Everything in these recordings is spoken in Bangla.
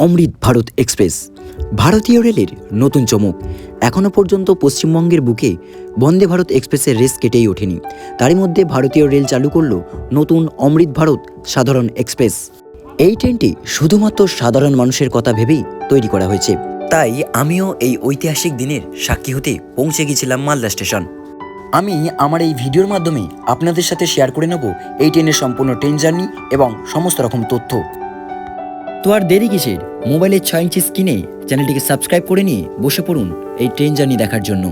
অমৃত ভারত এক্সপ্রেস। ভারতীয় রেলের নতুন চমক। এখনও পর্যন্ত পশ্চিমবঙ্গের বুকে বন্দে ভারত এক্সপ্রেসের রেস কেটেই ওঠেনি। তারই মধ্যে ভারতীয় রেল চালু করল নতুন অমৃত ভারত সাধারণ এক্সপ্রেস। এই ট্রেনটি শুধুমাত্র সাধারণ মানুষের কথা ভেবেই তৈরি করা হয়েছে। তাই আমিও এই ঐতিহাসিক দিনের সাক্ষী হতে পৌঁছে গিয়েছিলাম মালদা স্টেশন। আমি আমার এই ভিডিওর মাধ্যমে আপনাদের সাথে শেয়ার করে নেব এই ট্রেনের সম্পূর্ণ ট্রেন জার্নি এবং সমস্ত রকম তথ্য। তো আর দেরি কিসের? মোবাইলের ছয় ইঞ্চি স্ক্রিনে চ্যানেলটিকে সাবস্ক্রাইব করে নিয়ে বসে পড়ুন এই ট্রেন জার্নি দেখার জন্য।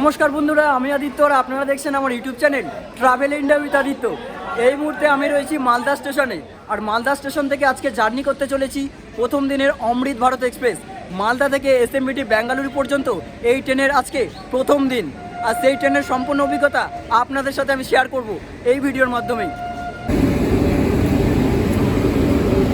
নমস্কার বন্ধুরা, আমি আদিত্য আর আপনারা দেখছেন আমার YouTube channel travel India with Aditya. এই মুহূর্তে আমি রয়েছি মালদা স্টেশনে আর মালদা স্টেশন থেকে আজকে জার্নি করতে চলেছি প্রথম দিনের অমৃত ভারত এক্সপ্রেস। মালদা থেকে এসএমবিটি বেঙ্গালুরু পর্যন্ত এই ট্রেনের আজকে প্রথম দিন। আর সেই ট্রেনের সম্পূর্ণ অভিজ্ঞতা আপনাদের সাথে আমি শেয়ার করব এই ভিডিওর মাধ্যমেই।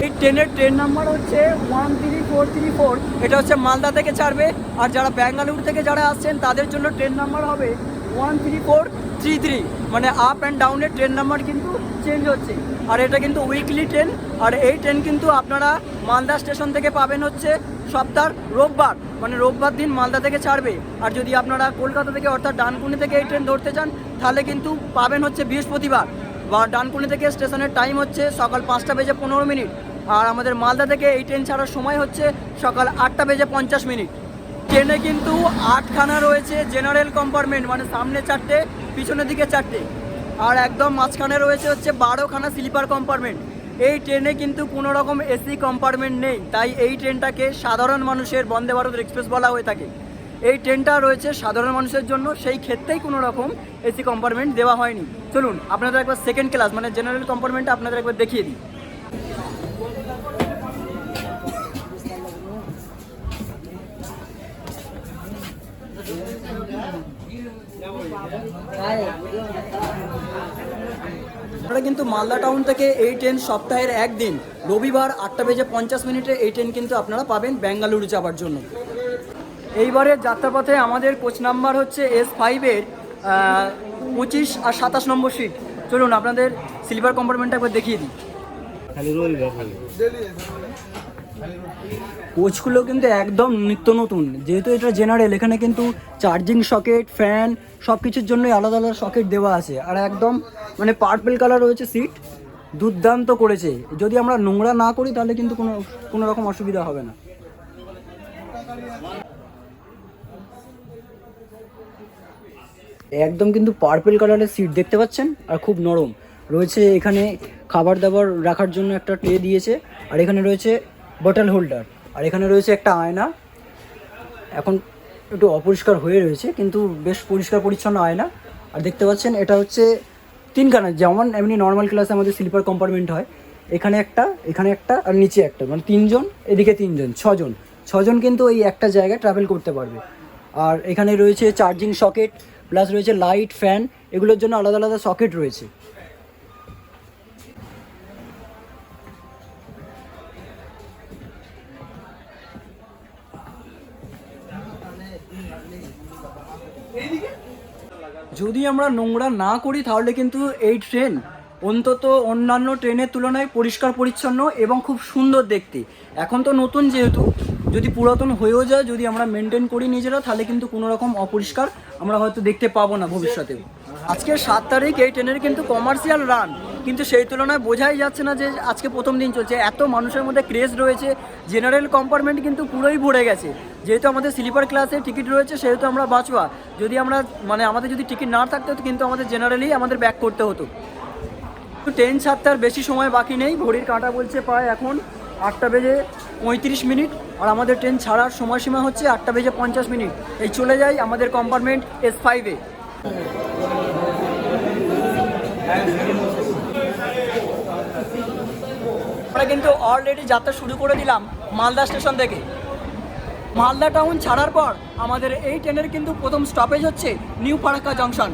এই ট্রেনের ট্রেন নাম্বার হচ্ছে one three four three four এটা হচ্ছে মালদা থেকে ছাড়বে। আর যারা ব্যাঙ্গালুরু থেকে যারা আসছেন, তাদের জন্য ট্রেন নাম্বার হবে one three four three three মানে আপ অ্যান্ড ডাউনের ট্রেন নাম্বার কিন্তু চেঞ্জ হচ্ছে। আর এটা কিন্তু উইকলি ট্রেন আর এই ট্রেন কিন্তু আপনারা মালদা স্টেশন থেকে পাবেন হচ্ছে সপ্তাহ রোববার মানে রোববার দিন মালদা থেকে ছাড়বে। আর যদি আপনারা কলকাতা থেকে অর্থাৎ ডানকুনি থেকে এই ট্রেন ধরতে চান, তাহলে কিন্তু পাবেন হচ্ছে বৃহস্পতিবার। বা ডানকুনি থেকে স্টেশনের টাইম হচ্ছে সকাল পাঁচটা বেজে পনেরো মিনিট, আর আমাদের মালদা থেকে এই ট্রেন ছাড়ার সময় হচ্ছে সকাল আটটা বেজে পঞ্চাশ মিনিট। ট্রেনে কিন্তু আটখানা রয়েছে জেনারেল কম্পার্টমেন্ট মানে সামনে চারটে, পিছনের দিকে চারটে। আর একদম মাঝখানে রয়েছে হচ্ছে বারোখানা স্লিপার কম্পার্টমেন্ট। এই ট্রেনে কিন্তু কোনো রকম এসি কম্পার্টমেন্ট নেই, তাই এই ট্রেনটাকে সাধারণ মানুষের বন্দে ভারত এক্সপ্রেস বলা হয়ে থাকে। এই ট্রেনটা রয়েছে সাধারণ মানুষের জন্য, সেই ক্ষেত্রেই কোনো রকম এসি কম্পার্টমেন্ট দেওয়া হয়নি। চলুন, আপনাদের একবার সেকেন্ড ক্লাস মানে জেনারেল কম্পার্টমেন্টটা আপনাদের একবার দেখিয়ে দিই। আপনারা কিন্তু মালদা টাউন থেকে এই ট্রেন সপ্তাহের একদিন, রবিবার আটটা বেজে পঞ্চাশ মিনিটে এই ট্রেন কিন্তু আপনারা পাবেন বেঙ্গালুরু যাওয়ার জন্য। এইবারের যাত্রাপথে আমাদের কোচ নাম্বার হচ্ছে এস ফাইভের পঁচিশ আর সাতাশ নম্বর সিট। চলুন, আপনাদের সিলভার কম্পার্টমেন্টটা একবার দেখিয়ে দিই। কোচগুলো কিন্তু একদম নিত্য নতুন। যেহেতু এটা জেনারেল এখানে কিন্তু চার্জিং সকেট ফ্যান সব কিছুর জন্যই আলাদা আলাদা সকেট দেওয়া আছে। আর একদম মানে পার্পল কালার রয়েছে সিট দুর্দান্ত করেছে। যদি আমরা নোংরা না করি, তাহলে কিন্তু কোনো কোনো রকম অসুবিধা হবে না। একদম কিন্তু পার্পল কালারের সিট দেখতে পাচ্ছেন? আর খুব নরম। রয়েছে এখানে খাবার দাবার রাখার জন্য একটা ট্রে দিয়েছে। আর এখানে রয়েছে বটল হোল্ডার আর এখানে রয়েছে একটা আয়না। এখন একটু অপরিষ্কার হয়ে রয়েছে, কিন্তু বেশ পরিষ্কার পরিচ্ছন্ন আয়না। আর দেখতে পাচ্ছেন, এটা হচ্ছে তিনখানা, যেমন এমনি নর্মাল ক্লাসে আমাদের স্লিপার কম্পার্টমেন্ট হয়। এখানে একটা এখানে একটা, আর নিচে একটা। মানে তিনজন, এদিকে তিনজন, ছজন। ছজন কিন্তু এই একটা জায়গায় ট্রাভেল করতে পারবে। আর এখানে রয়েছে চার্জিং সকেট প্লাস রয়েছে লাইট ফ্যান এগুলোর জন্য আলাদা আলাদা সকেট রয়েছে। যদি আমরা নোংরা না করি, তাহলে কিন্তু এই ট্রেন অন্তত অন্যান্য ট্রেনের তুলনায় পরিষ্কার, পরিচ্ছন্ন এবং খুব সুন্দর দেখতে। এখন তো নতুন যেহেতু, যদি পুরাতন হয়েও যায়, যদি আমরা মেনটেন করি নিজেরা, তাহলে কিন্তু কোনো রকম অপরিষ্কার আমরা হয়তো দেখতে পাবো না ভবিষ্যতে আজকে সাত তারিখ, এই ট্রেনের কিন্তু কমার্শিয়াল রান কিন্তু সেই তুলনায় বোঝাই যাচ্ছে না যে আজকে প্রথম দিন চলছে। এত মানুষের মধ্যে ক্রেজ রয়েছে জেনারেল কম্পার্টমেন্ট কিন্তু পুরোই ভরে গেছে। যেহেতু আমাদের স্লিপার ক্লাসে টিকিট রয়েছে, সেহেতু আমরা বাঁচবা যদি আমরা মানে আমাদের যদি টিকিট না থাকতো, কিন্তু আমাদের জেনারেলি আমাদের ব্যাক করতে হতো। ট্রেন ছাড়তে আর বেশি সময় বাকি নেই। ঘড়ির কাঁটা বলছে প্রায় এখন আটটা বেজে পঁয়ত্রিশ মিনিট। আর আমাদের ট্রেন ছাড়ার সময়সীমা হচ্ছে আটটা বেজে পঞ্চাশ মিনিট। এই চলে যাই আমাদের কম্পার্টমেন্ট এস ফাইভে আমরা কিন্তু অলরেডি যাত্রা শুরু করে দিলাম মালদা স্টেশন থেকে। মালদা টাউন ছাড়ার পর আমাদের এই ট্রেনের কিন্তু প্রথম স্টপেজ হচ্ছে নিউ ফারাক্কা জংশন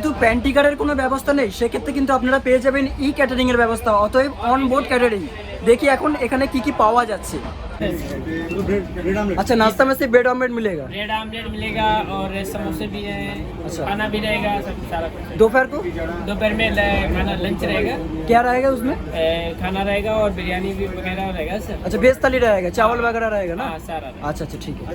যেহেতু প্যান্টি কারের কোনো ব্যবস্থা নেই সেক্ষেত্রে কিন্তু আপনারা পেয়ে যাবেন ই ক্যাটারিংয়ের ব্যবস্থা অতএব অন বোর্ড ক্যাটারিং দেখি এখন এখানে কি কি পাওয়া যাচ্ছে अच्छा नाश्ता में सिर्फ ब्रेड ऑमलेट मिलेगा ब्रेड आमलेट मिलेगा और समोसे भी हैं अच्छा। खाना भी रहेगा सब सारा कुछ दोपहर को दोपहर में ल- खाना लंच रहेगा क्या रहेगा उसमें ए, खाना रहेगा और बिरयानी भी वगैरह रहेगा सर अच्छा बेस थाली रहेगा चावल वगैरह रहेगा ना हाँ सारा रहेगा। अच्छा अच्छा ठीक है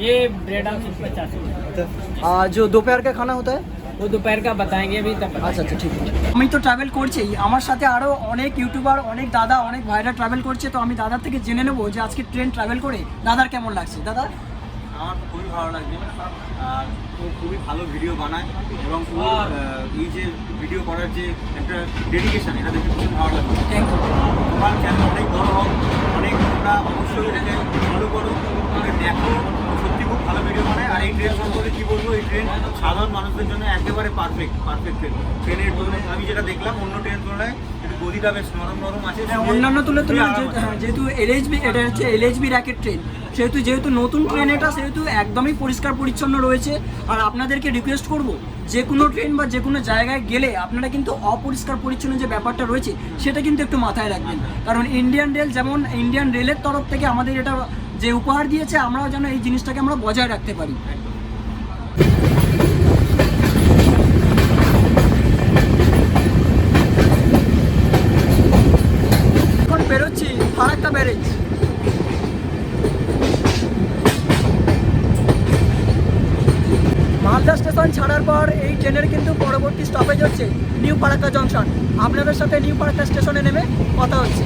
ये ब्रेड आमलेट पचास रुपये আর जो दोपहर का खाना होता है वो दोपहर का बताएंगे अभी तब আচ্ছা আচ্ছা ঠিক আছে আমি তো ট্রাভেল করছি আমার সাথে আরও অনেক ইউটিউবার অনেক দাদা অনেক ভাইরা ট্রাভেল করছে তো আমি দাদার থেকে জেনে নেবো যে আজকে ট্রেন ট্রাভেল করে দাদার কেমন লাগছে দাদা আমার তো খুবই ভালো লাগছে আর ও খুবই ভালো ভিডিও বানায় এবং ওর এই যে ভিডিও করার যে একটা ডেডিকেশন এটা দেখে খুব ভালো থ্যাংক ইউ তোমার চ্যানেল অনেক বড় হোক অনেক তোমরা অবশ্যই এটাকে ফলো করো দেখো সত্যি খুব ভালো ভিডিও বানায়। আর এই ট্রেন সম্পর্কে কী বলব এই ট্রেন সাধারণ মানুষদের জন্য একেবারে পারফেক্ট পারফেক্ট ট্রেন ট্রেনের তুলনায় আমি যেটা দেখলাম অন্য ট্রেন তুলনায় একটু গদিটা বেশ নরম নরম আছে। হ্যাঁ, অন্যান্য তুলে তুলে খুবই যেহেতু এলএইচবি এটা হচ্ছে এলএইচবি র্যাকেট ট্রেন সেহেতু যেহেতু নতুন ট্রেন এটা, সেহেতু একদমই পরিষ্কার পরিচ্ছন্ন রয়েছে। আর আপনাদেরকে রিকোয়েস্ট করব, যে কোনো ট্রেন বা যে কোনো জায়গায় গেলে আপনারা কিন্তু অপরিষ্কার পরিচ্ছন্ন যে ব্যাপারটা রয়েছে, সেটা কিন্তু একটু মাথায় রাখবেন। কারণ ইন্ডিয়ান রেল যেমন ইন্ডিয়ান রেলের তরফ থেকে আমাদের এটা যে উপহার দিয়েছে, আমরাও যেন এই জিনিসটাকে আমরা বজায় রাখতে পারি। বেরোচ্ছি ফারাক্কা ব্যারেজ। স্টেশন ছাড়ার পর এই ট্রেনের কিন্তু পরবর্তী স্টপেজ হচ্ছে নিউ ফারাক্কা জংশন। আপনাদের সাথে নিউ ফারাক্কা স্টেশনে নেমে কথা হচ্ছে।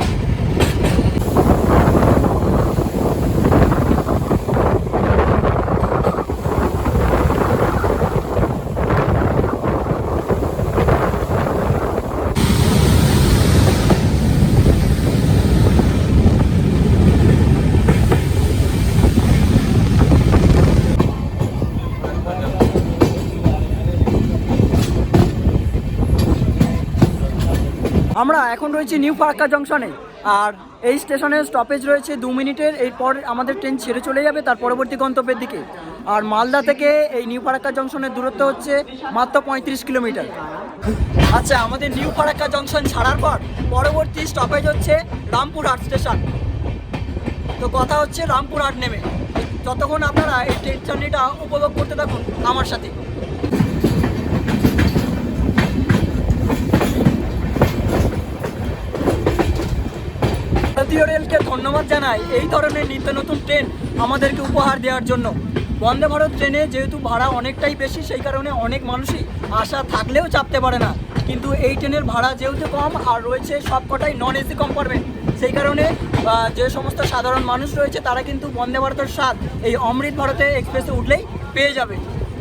আমরা এখন রয়েছি নিউ ফারাক্কা জংশনে। আর এই স্টেশনের স্টপেজ রয়েছে দু মিনিটের। এরপর আমাদের ট্রেন ছেড়ে চলে যাবে তার পরবর্তী গন্তব্যের দিকে। আর মালদা থেকে এই নিউ ফারাক্কা জংশনের দূরত্ব হচ্ছে মাত্র পঁয়ত্রিশ কিলোমিটার। আচ্ছা আমাদের নিউ ফারাক্কা জংশন ছাড়ার পর পরবর্তী স্টপেজ হচ্ছে রামপুরহাট স্টেশন। তো কথা হচ্ছে রামপুরহাট নেমে। যতক্ষণ আপনারা এই ট্রেন জার্নিটা উপভোগ করতে থাকুন আমার সাথে। ভারতীয় রেলকে ধন্যবাদ জানাই এই ধরনের নিত্য নতুন ট্রেন আমাদেরকে উপহার দেওয়ার জন্য। বন্দে ভারত ট্রেনে যেহেতু ভাড়া অনেকটাই বেশি, সেই কারণে অনেক মানুষই আশা থাকলেও চাপতে পারে না। কিন্তু এই ট্রেনের ভাড়া যেহেতু কম আর রয়েছে সবকটাই নন এসি কম্পার্টমেন্ট সেই কারণে যে সমস্ত সাধারণ মানুষ রয়েছে তারা কিন্তু বন্দে ভারতের স্বাদ এই অমৃত ভারতে এক্সপ্রেসে উঠলেই পেয়ে যাবে।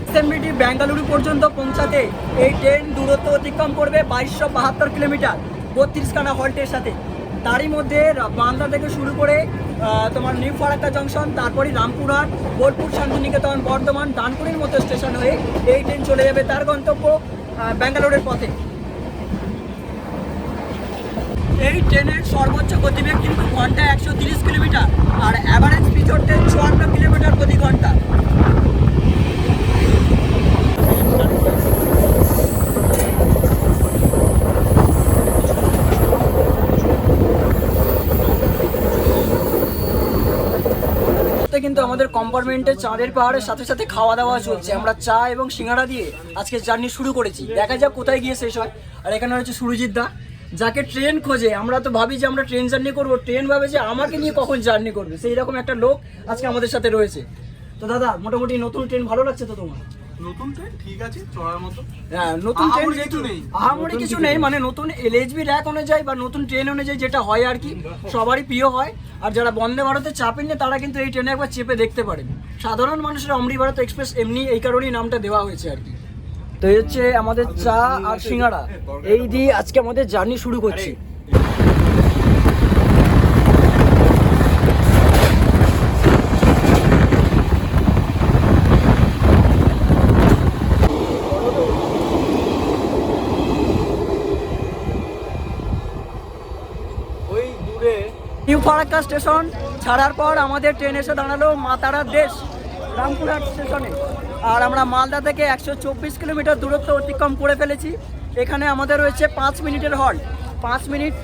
এসএমবিটি বেঙ্গালুরু পর্যন্ত পৌঁছাতে এই ট্রেন দূরত্ব অতিক্রম করবে বাইশশো বাহাত্তর কিলোমিটার, বত্রিশখানা হল্টের সাথে। তারই মধ্যে বান্দা থেকে শুরু করে তোমার নিউ ফারাক্কা জংশন তারপরে রামপুরহাট, বোলপুর, শান্তিনিকেতন, বর্ধমান ডানপুরের মতো স্টেশন হয়ে এই ট্রেন চলে যাবে তার গন্তব্য ব্যাঙ্গালোরের পথে। এই ট্রেনের সর্বোচ্চ গতিবেগ কিন্তু ঘন্টায় একশো তিরিশ কিলোমিটার, আর অ্যাভারেজ স্পিড হচ্ছে চুয়ান্ন কিলোমিটার প্রতি ঘণ্টা তে কম্পার্টমেন্টে চাঁদের পাহাড়ের সাথে সাথে খাওয়া দাওয়া চলছে। আমরা চা এবং সিঙ্গাড়া দিয়ে আজকে জার্নি শুরু করেছি। দেখা যাক কোথায় গিয়ে শেষ হয়। আর এখানে হচ্ছে সুরজিৎ দা, যাকে ট্রেন খোঁজে। আমরা তো ভাবি যে আমরা ট্রেন জার্নি করব। ট্রেন ভাবে যে আমাকে নিয়ে কখন জার্নি করবে। সেই রকম একটা লোক আজকে আমাদের সাথে রয়েছে। তো দাদা, মোটামুটি নতুন ট্রেন ভালো লাগছে তো তোমার? নতুন ট্রেন ঠিক আছে চড়ার মতো। হ্যাঁ নতুন ট্রেন যেহেতু নেই। আহামরি কিছু নেই মানে নতুন এলএইচবি র্যাক অনুযায়ী বা নতুন ট্রেন অনুযায়ী যেটা হয় আর কি সবারই প্রিয় হয়। আর যারা বন্দে ভারতে তারা কিন্তু এই ট্রেনে একবার চেপে দেখতে পারেন। সাধারণ মানুষের অমৃত ভারত এক্সপ্রেস এমনি এই কারণেই নামটা দেওয়া হয়েছে আর কি। তো এই হচ্ছে আমাদের চা আর সিঙ্গাড়া এই দিয়ে আজকে আমাদের জার্নি শুরু করছি ওই দূরে নিউ ফারাক্কা স্টেশন ছাড়ার পর আমাদের ট্রেন এসে দাঁড়াল মাতারার দেশ, রামপুরহাট স্টেশনে। আর আমরা মালদা থেকে একশো চব্বিশ কিলোমিটার দূরত্ব অতিক্রম করে ফেলেছি। এখানে আমাদের রয়েছে পাঁচ মিনিটের হল। পাঁচ মিনিট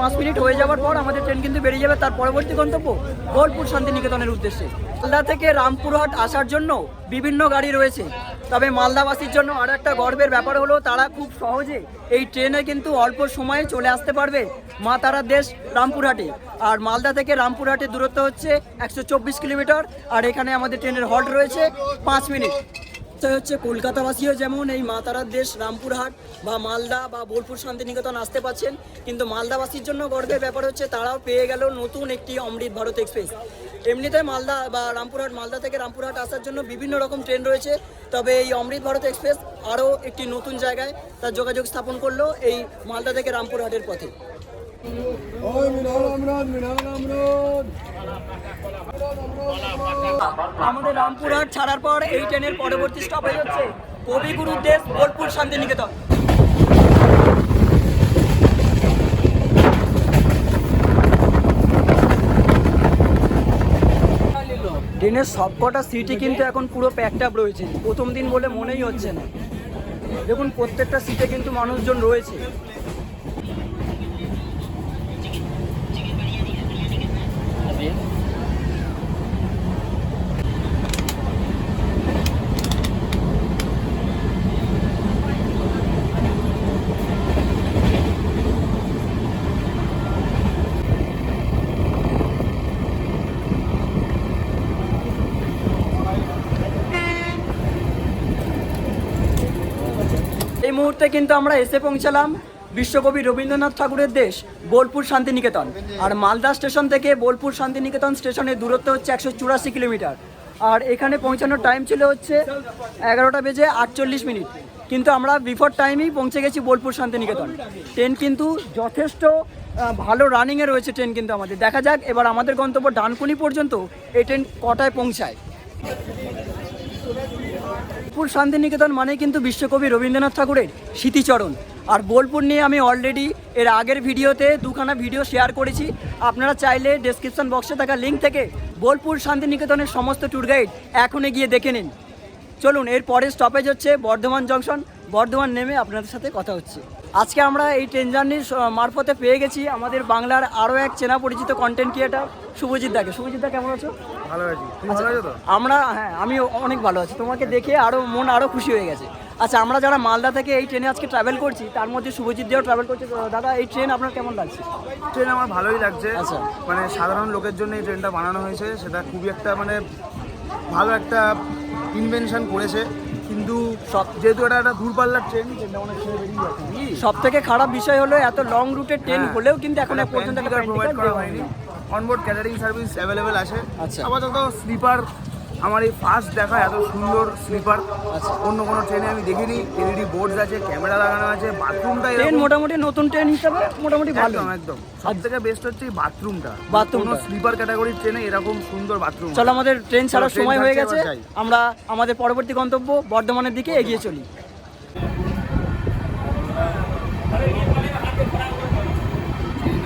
পাঁচ মিনিট হয়ে যাওয়ার পর আমাদের ট্রেন কিন্তু বেরিয়ে যাবে তার পরবর্তী গন্তব্য বোলপুর শান্তিনিকেতনের উদ্দেশ্যে। মালদা থেকে রামপুরহাট আসার জন্য বিভিন্ন গাড়ি রয়েছে। তবে মালদাবাসীর জন্য আর একটা গর্বের ব্যাপার হলো, তারা খুব সহজে এই ট্রেনে কিন্তু অল্প সময়ে চলে আসতে পারবে মা তারা দেশ রামপুরহাটে। আর মালদা থেকে রামপুরহাটের দূরত্ব হচ্ছে একশো চব্বিশ কিলোমিটার, আর এখানে আমাদের ট্রেনের হল্ট রয়েছে পাঁচ মিনিট। তো হচ্ছে কলকাতাবাসীও যেমন এই মা তারার দেশ, রামপুরহাট বা মালদা বা বোলপুর শান্তিনিকেতন আসতে পাচ্ছেন কিন্তু মালদাবাসীর জন্য গর্বের ব্যাপার হচ্ছে তারাও পেয়ে গেল নতুন একটি অমৃত ভারত এক্সপ্রেস। এমনিতে মালদা বা রামপুরহাট, মালদা থেকে রামপুরহাট আসার জন্য বিভিন্ন রকম ট্রেন রয়েছে। তবে এই অমৃত ভারত এক্সপ্রেস আরও একটি নতুন জায়গায় তার যোগাযোগ স্থাপন করল এই মালদা থেকে রামপুরহাটের পথে। আমাদের রামপুরহাট ছাড়ার পর এই ট্রেনের পরবর্তী স্টপেজ হচ্ছে কবিগুরু দেশ বোলপুর শান্তিনিকেতন। ট্রেনের সবকটা সিটই কিন্তু এখন পুরো প্যাকড আপ রয়েছে। প্রথম দিন বলে মনেই হচ্ছে না। দেখুন, প্রত্যেকটা সিটে কিন্তু মানুষজন রয়েছে। মুহূর্তে কিন্তু আমরা এসে পৌঁছালাম বিশ্বকবি রবীন্দ্রনাথ ঠাকুরের দেশ, বোলপুর শান্তিনিকেতন। আর মালদা স্টেশন থেকে বোলপুর শান্তিনিকেতন স্টেশনের দূরত্ব হচ্ছে একশো চুরাশি কিলোমিটার। আর এখানে পৌঁছানোর টাইম ছিল হচ্ছে এগারোটা বেজে আটচল্লিশ মিনিট। কিন্তু আমরা বিফোর টাইমেই পৌঁছে গেছি বোলপুর শান্তিনিকেতন। ট্রেন কিন্তু যথেষ্ট ভালো রানিংয়ে রয়েছে ট্রেন কিন্তু আমাদের। দেখা যাক, এবার আমাদের গন্তব্য ডানকুনি পর্যন্ত এই ট্রেন কটায় পৌঁছায়। বোলপুর শান্তিনিকেতন মানে কিন্তু বিশ্বকবি রবীন্দ্রনাথ ঠাকুরের স্মৃতিচরণ। আর বোলপুর নিয়ে আমি অলরেডি এর আগের ভিডিওতে দুখানা ভিডিও শেয়ার করেছি। আপনারা চাইলে ডেসক্রিপশন বক্সে থাকা লিঙ্ক থেকে বোলপুর শান্তিনিকেতনের সমস্ত ট্যুর গাইড এখনই গিয়ে দেখে নিন। চলুন, এর পরের স্টপেজ হচ্ছে বর্ধমান জংশন বর্ধমান নেমে আপনাদের সাথে কথা হচ্ছে। আজকে আমরা এই ট্রেন জার্নির মারফতে পেয়ে গেছি আমাদের বাংলার আরও এক চেনা পরিচিত কন্টেন্ট ক্রিয়েটার শুভজিৎ দাকে। শুভজিৎ দা কেমন আছো? ভালো আছি। তুমি ভালো আছো? তো আমরা হ্যাঁ আমি অনেক ভালো আছি। তোমাকে দেখে আরও মন আরও খুশি হয়ে গেছে। আচ্ছা আমরা যারা মালদা থেকে এই ট্রেনে আজকে ট্রাভেল করছি তার মধ্যে শুভজিৎ দিয়েও ট্রাভেল করছে। দাদা এই ট্রেন আপনার কেমন লাগছে? ট্রেন আমার ভালোই লাগছে। আচ্ছা। মানে সাধারণ লোকের জন্য এই ট্রেনটা বানানো হয়েছে। সেটা খুবই একটা মানে ভালো একটা ইনভেনশন করেছে। কিন্তু সব যেহেতু এটা একটা দূরপাল্লার ট্রেন ট্রেনটা অনেক সময় বেরিয়ে যাচ্ছে। সব থেকে খারাপ বিষয় হলো এত লং রুটের ট্রেন। হলেও কিন্তু এখন এক পর্যন্ত করা হয়নি। হয়নি। অনবোর্ড ক্যাটারিং সার্ভিস অ্যাভেলেবেল আছে। আচ্ছা। আপাতত স্লিপার আমার এই ফার্স্ট দেখা এত সুন্দর স্লিপার আচ্ছা। অন্য কোনো ট্রেনে আমি দেখিনি। এলইডি বোর্ডস আছে ক্যামেরা লাগানো আছে বাথরুমটা ট্রেন মোটামুটি নতুন ট্রেন হিসাবে মোটামুটি ভালো। একদম একদম। সব থেকে বেস্ট হচ্ছে এই বাথরুমটা বাথরুম কোনো স্লিপার ক্যাটাগরির ট্রেনে এরকম সুন্দর বাথরুম চলো আমাদের ট্রেন ছাড়ার সময় হয়ে গেছে। আমরা আমাদের পরবর্তী গন্তব্য বর্ধমানের দিকে এগিয়ে চলি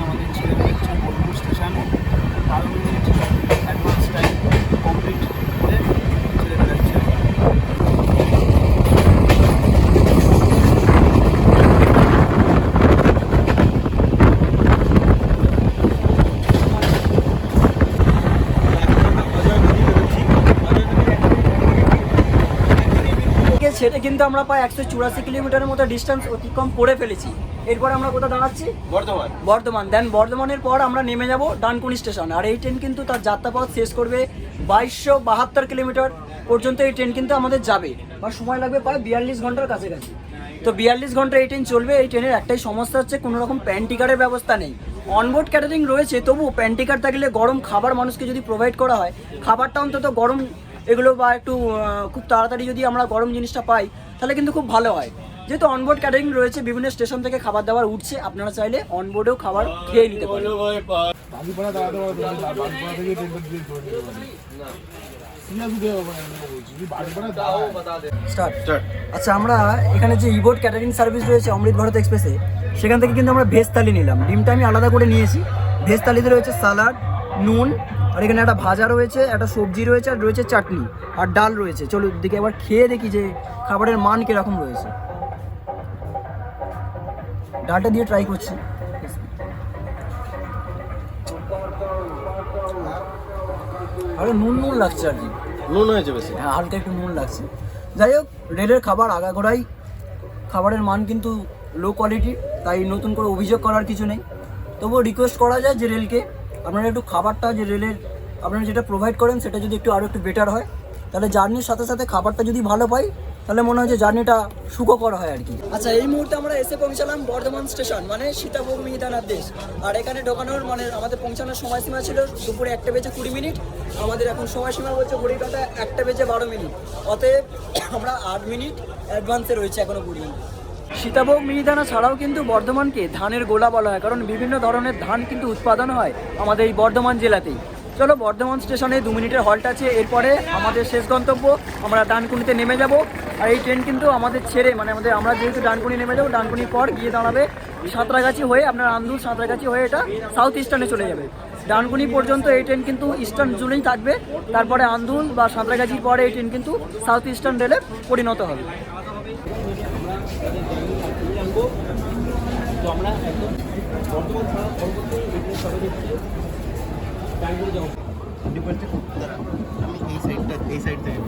আমাদের ছেড়ে ফেলছে বোলপুর স্টেশন বারো মিনিট অ্যাডভান্স টাইম কমপ্লিট করে ছেড়ে ফেলাচ্ছে ছেড়ে কিন্তু আমরা প্রায় একশো চুরাশি কিলোমিটারের মতো ডিস্টেন্স অতিক্রম করে ফেলেছি। এরপর আমরা কোথাও দাঁড়াচ্ছি? বর্ধমান। বর্ধমান। দেন বর্ধমানের পর আমরা নেমে যাব ডানকুনি স্টেশন আর এই ট্রেন কিন্তু তার যাত্রাপথ শেষ করবে বাইশশো বাহাত্তর কিলোমিটার পর্যন্ত এই ট্রেন কিন্তু আমাদের যাবে। বা সময় লাগবে প্রায় বিয়াল্লিশ ঘণ্টার কাছাকাছি। তো বিয়াল্লিশ ঘণ্টা এই ট্রেন চলবে। এই ট্রেনের একটাই সমস্যা হচ্ছে কোনো রকম প্যান্টিকারের ব্যবস্থা নেই। অনবোর্ড ক্যাটারিং রয়েছে তবু প্যান্টিকার থাকলে গরম খাবার মানুষকে যদি প্রোভাইড করা হয় খাবারটা অন্তত গরম এগুলো বা একটু খুব তাড়াতাড়ি যদি আমরা গরম জিনিসটা পাই তাহলে কিন্তু খুব ভালো হয়। যেহেতু অনবোর্ড ক্যাটারিং রয়েছে বিভিন্ন স্টেশন থেকে খাবার দাবার উঠছে আপনারা চাইলে অনবোর্ডেও খাবার খেয়ে নিতে পারেন। আচ্ছা আমরা এখানে যে ইবোর্ড ক্যাটারিং সার্ভিস রয়েছে অমৃত ভারত এক্সপ্রেসে সেখান থেকে কিন্তু আমরা ভেজ থালি নিলাম। ডিমটা আমি আলাদা করে নিয়েছি। ভেজ থালিতে রয়েছে সালাড নুন আর এখানে একটা ভাজা রয়েছে একটা সবজি রয়েছে আর রয়েছে চাটনি আর ডাল রয়েছে। চলো দিকে একবার খেয়ে দেখি যে খাবারের মান কীরকম রয়েছে। ডালটা দিয়ে ট্রাই করছি। আরে নুন নুন লাগছে আর কি। নুন হয়েছে বেশি। হ্যাঁ হালকা একটু নুন লাগছে। যাই হোক রেলের খাবার আগাগোড়াই। খাবারের মান কিন্তু লো কোয়ালিটি তাই নতুন করে অভিযোগ করার কিছু নেই। তবুও রিকোয়েস্ট করা যায় যে রেলকে আপনারা একটু খাবারটা যে রেলের আপনারা যেটা প্রোভাইড করেন, সেটা যদি একটু আরও একটু বেটার হয়, তাহলে জার্নির সাথে সাথে খাবারটা যদি ভালো পাই, তাহলে মনে হয় যে জার্নিটা সুখকর হয় আর কি। আচ্ছা এই মুহূর্তে আমরা এসে পৌঁছালাম বর্ধমান স্টেশন মানে সীতাভোগ মিহিদানার দেশ। আর এখানে ঢোকানোর মানে আমাদের পৌঁছানোর সময়সীমা ছিল দুপুরে একটা বেজে কুড়ি মিনিট, আমাদের এখন সময়সীমা বলছে ঘড়ির কাটা একটা বেজে বারো মিনিট। অতএব আমরা আট মিনিট অ্যাডভান্সে রয়েছে এখনও পর্যন্ত। সীতাভোগ মিহিদানা ছাড়াও কিন্তু বর্ধমানকে ধানের গোলা বলা হয়, কারণ বিভিন্ন ধরনের ধান কিন্তু উৎপাদন হয় আমাদের এই বর্ধমান জেলাতেই। চলো বর্ধমান স্টেশনে দু মিনিটের হল্ট আছে, এরপরে আমাদের শেষ গন্তব্য, আমরা ডানকুনিতে নেমে যাব। আর এই ট্রেন কিন্তু আমাদের ছেড়ে মানে আমাদের আমরা যেহেতু ডানকুনি নেমে যাব, ডানকুনির পর গিয়ে দাঁড়াবে সাঁতরাগাছি হয়ে, আপনার আন্দুল সাঁতরাগাছি হয়ে এটা সাউথ ইস্টার্নে চলে যাবে। ডানকুনি পর্যন্ত এই ট্রেন কিন্তু ইস্টার্ন জুড়েই থাকবে, তারপরে আন্দুল বা সাঁতরাগাছির পরে এই ট্রেন কিন্তু সাউথ ইস্টার্ন রেলে পরিণত হবে। এই সাইডটা এই সাইড থেকে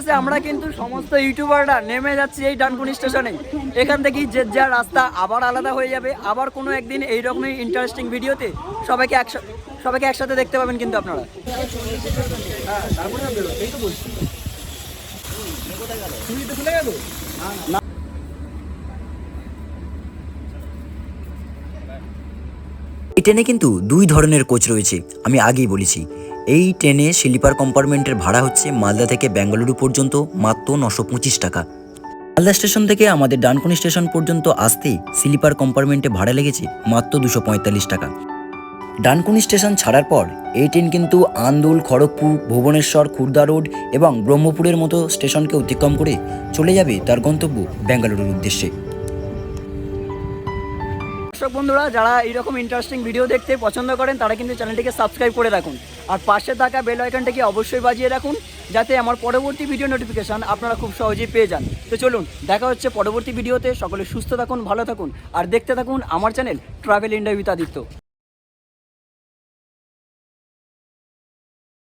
অবশেষে আমরা কিন্তু সমস্ত ইউটিউবাররা নেমে যাচ্ছি এই ডানকুনি স্টেশনে। এখান থেকেই যে যা রাস্তা আবার আলাদা হয়ে যাবে। আবার কোনো একদিন এই রকমই ইন্টারেস্টিং ভিডিওতে সবাইকে একসাথে সবাইকে একসাথে দেখতে পাবেন কিন্তু আপনারা। এই ট্রেনে কিন্তু দুই ধরনের কোচ রয়েছে, আমি আগেই বলেছি। এই ট্রেনে স্লিপার কম্পার্টমেন্টের ভাড়া হচ্ছে মালদা থেকে বেঙ্গালুরু পর্যন্ত মাত্র নশো পঁচিশ টাকা। মালদা স্টেশন থেকে আমাদের ডানকুনি স্টেশন পর্যন্ত আসতে স্লিপার কম্পার্টমেন্টে ভাড়া লেগেছে মাত্র দুশো পঁয়তাল্লিশ টাকা। ডানকুনি স্টেশন ছাড়ার পর এই ট্রেন কিন্তু আন্দুল, খড়গপুর, ভুবনেশ্বর, খুর্দা রোড এবং ব্রহ্মপুরের মতো স্টেশনকে অতিক্রম করে চলে যাবে তার গন্তব্য বেঙ্গালুরুর উদ্দেশ্যে। দর্শক বন্ধুরা, যারা এইরকম ইন্টারেস্টিং ভিডিও দেখতে পছন্দ করেন, তারা কিন্তু চ্যানেলটিকে সাবস্ক্রাইব করে রাখুন। আর পাশে থাকা বেল আইকনটাকে অবশ্যই বাজিয়ে রাখুন, যাতে আমার পরবর্তী ভিডিও নোটিফিকেশান আপনারা খুব সহজেই পেয়ে যান। তো চলুন, দেখা হচ্ছে পরবর্তী ভিডিওতে সকলে সুস্থ থাকুন, ভালো থাকুন, আর দেখতে থাকুন আমার channel travel India with Aditya